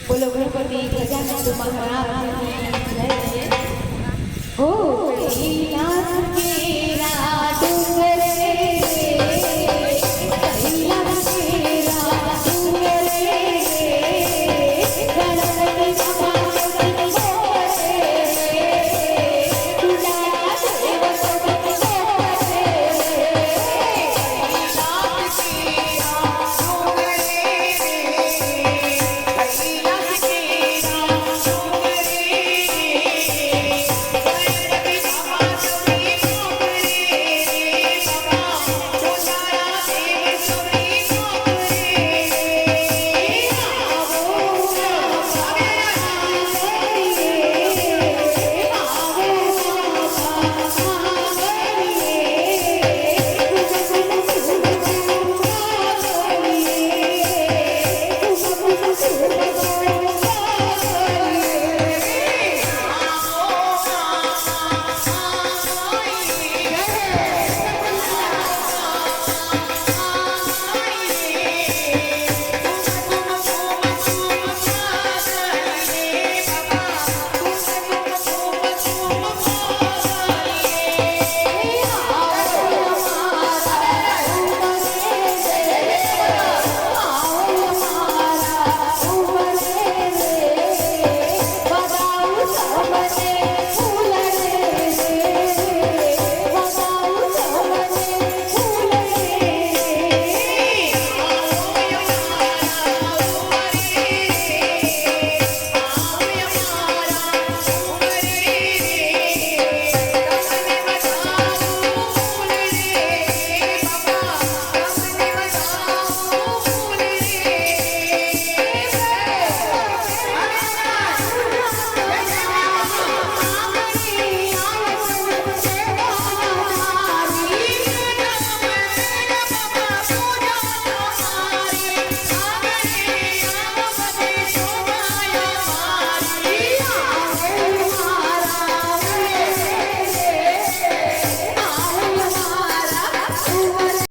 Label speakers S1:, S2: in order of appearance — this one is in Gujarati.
S1: બોલો ગણપતિ ગજાનંદ મહારાજ Thank you.